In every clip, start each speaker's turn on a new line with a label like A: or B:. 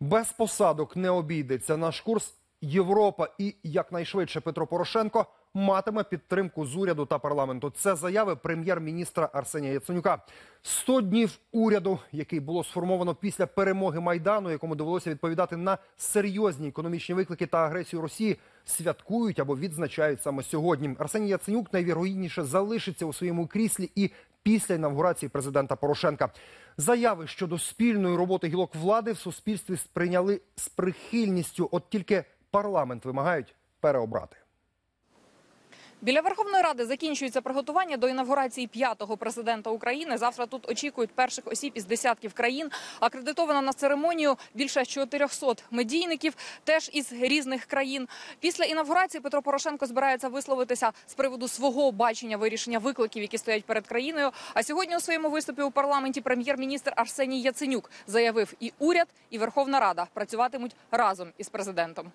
A: Без посадок не обійдеться наш курс. Європа і якнайшвидше Петро Порошенко матиме підтримку з уряду та парламенту. Це заяви прем'єр-міністра Арсенія Яценюка. 100 днів уряду, який було сформовано після перемоги майдану, якому довелося відповідати на серйозні економічні виклики та агресію Росії, святкують або відзначають саме сьогодні. Арсеній Яценюк найвірогідніше залишиться у своєму кріслі і після інавгурації президента Порошенка. Заяви щодо спільної роботи гілок влади в суспільстві сприйняли з прихильністю. От тільки парламент вимагають переобрати.
B: Біля Верховної Ради закінчується приготування до інавгурації п'ятого президента України. Завтра тут очікують перших осіб із десятків країн. Акредитовано на церемонію більше 400 медійників, теж із різних країн. Після інавгурації Петро Порошенко збирається висловитися з приводу свого бачення вирішення викликів, які стоять перед країною. А сьогодні у своєму виступі у парламенті прем'єр-міністр Арсеній Яценюк заявив, і уряд, і Верховна Рада працюватимуть разом із президентом.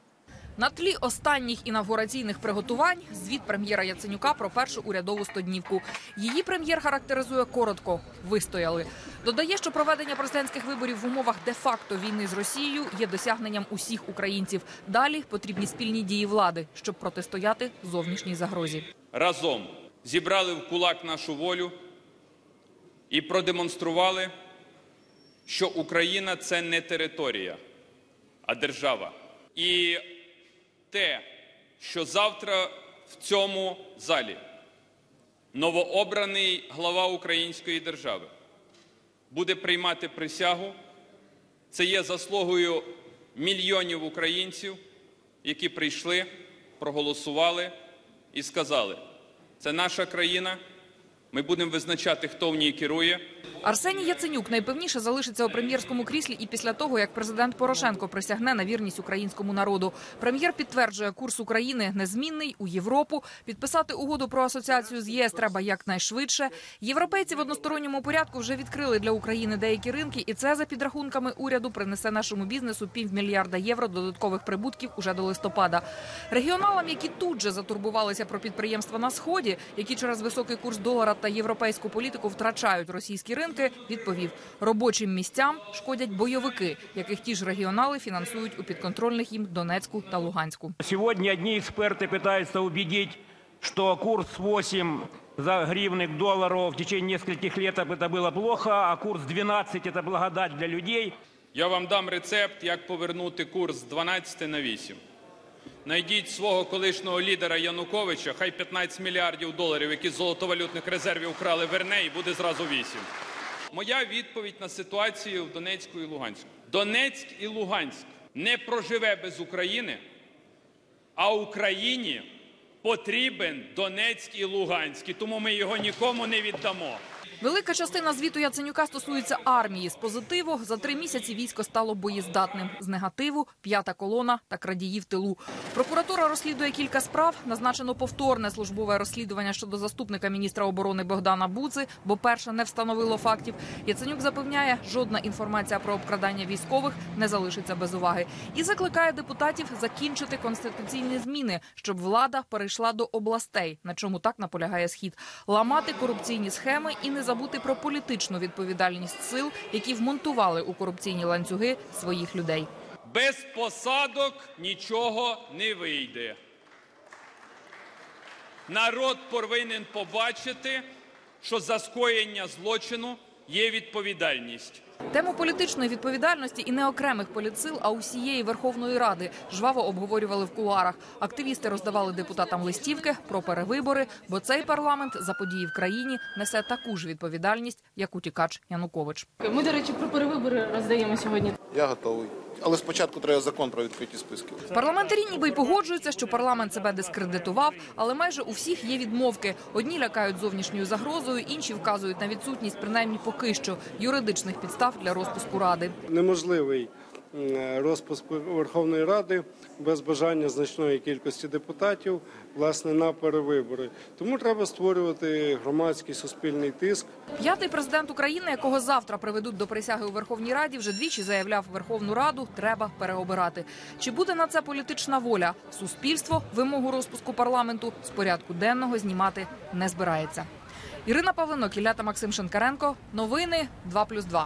B: На тлі останніх інавгураційних приготувань звіт прем'єра Яценюка про першу урядову стоднівку. Її прем'єр характеризує коротко вистояли. Додає, що проведення президентських виборів в умовах де-факто війни з Росією є досягненням усіх українців. Далі потрібні спільні дії влади, щоб протистояти зовнішній загрозі.
C: разом зібрали в кулак нашу волю і продемонстрували, що Україна це не територія, а держава. І те, що завтра в цьому залі новообраний глава української держави буде приймати присягу, це є заслугою мільйонів українців, які прийшли, проголосували і сказали: це наша країна. Ми будемо визначати, хто в ній керує.
B: Арсеній Яценюк найпевніше залишиться у прем'єрському кріслі і після того, як президент Порошенко присягне на вірність українському народу. Прем'єр підтверджує, курс України незмінний у Європу. Підписати угоду про асоціацію з ЄС треба якнайшвидше. Європейці в односторонньому порядку вже відкрили для України деякі ринки, і це за підрахунками уряду принесе нашому бізнесу півмільярда євро додаткових прибутків уже до листопада. Регіоналам, які тут же затурбувалися про підприємства на сході, які через високий курс долара та європейську політику втрачають російські ринки, відповів робочим місцям шкодять бойовики, яких ті ж регіонали фінансують у підконтрольних їм Донецьку та Луганську.
D: Сегодня одни эксперты пытаются убедить, что курс 8 за гривны к доллару в течение нескольких лет это было плохо, а курс 12 это благодать для людей.
C: Я вам дам рецепт, як повернути курс з 12 на 8. Найдіть свого колишнього лідера Януковича, хай 15 мільярдів доларів, які з золотовалютних резервів вкрали, верне і буде зразу 8. Моя відповідь на ситуацію в Донецьку і Луганську. Донецьк і Луганськ не проживе без України, а Україні потрібен Донецьк і Луганськ, і тому ми його нікому не віддамо.
B: Велика частина звіту Яценюка стосується армії. З позитиву за три місяці військо стало боєздатним. З негативу п'ята колона та крадії в тилу. Прокуратура розслідує кілька справ. Назначено повторне службове розслідування щодо заступника міністра оборони Богдана Буци, бо перше не встановило фактів. Яценюк запевняє, жодна інформація про обкрадання військових не залишиться без уваги. І закликає депутатів закінчити конституційні зміни, щоб влада перейшла до областей, на чому так наполягає схід, ламати корупційні схеми і не забути про політичну відповідальність сил, які вмонтували у корупційні ланцюги своїх людей.
C: Без посадок нічого не вийде. Народ повинен побачити, що за скоєння злочину є відповідальність.
B: Тему політичної відповідальності і не окремих політсил, а усієї Верховної Ради жваво обговорювали в кулуарах. Активісти роздавали депутатам листівки про перевибори, бо цей парламент за події в країні несе таку ж відповідальність, як утікач Янукович.
E: Ми, до речі, про перевибори роздаємо сьогодні.
F: Я готовий. Але спочатку треба закон про відкриті списки.
B: Парламентарі ніби й погоджуються, що парламент себе дискредитував, але майже у всіх є відмовки. Одні лякають зовнішньою загрозою, інші вказують на відсутність, принаймні поки що, юридичних підстав для розпуску ради.
G: неможливий розпуск Верховної Ради без бажання значної кількості депутатів власне на перевибори. Тому треба створювати громадський суспільний тиск.
B: П'ятий президент України, якого завтра приведуть до присяги у Верховній Раді, вже двічі заявляв Верховну Раду, треба переобирати. Чи буде на це політична воля? Суспільство вимогу розпуску парламенту з порядку денного знімати не збирається. Ірина Павленок, Ілля та Максим Шинкаренко. Новини 2+,2.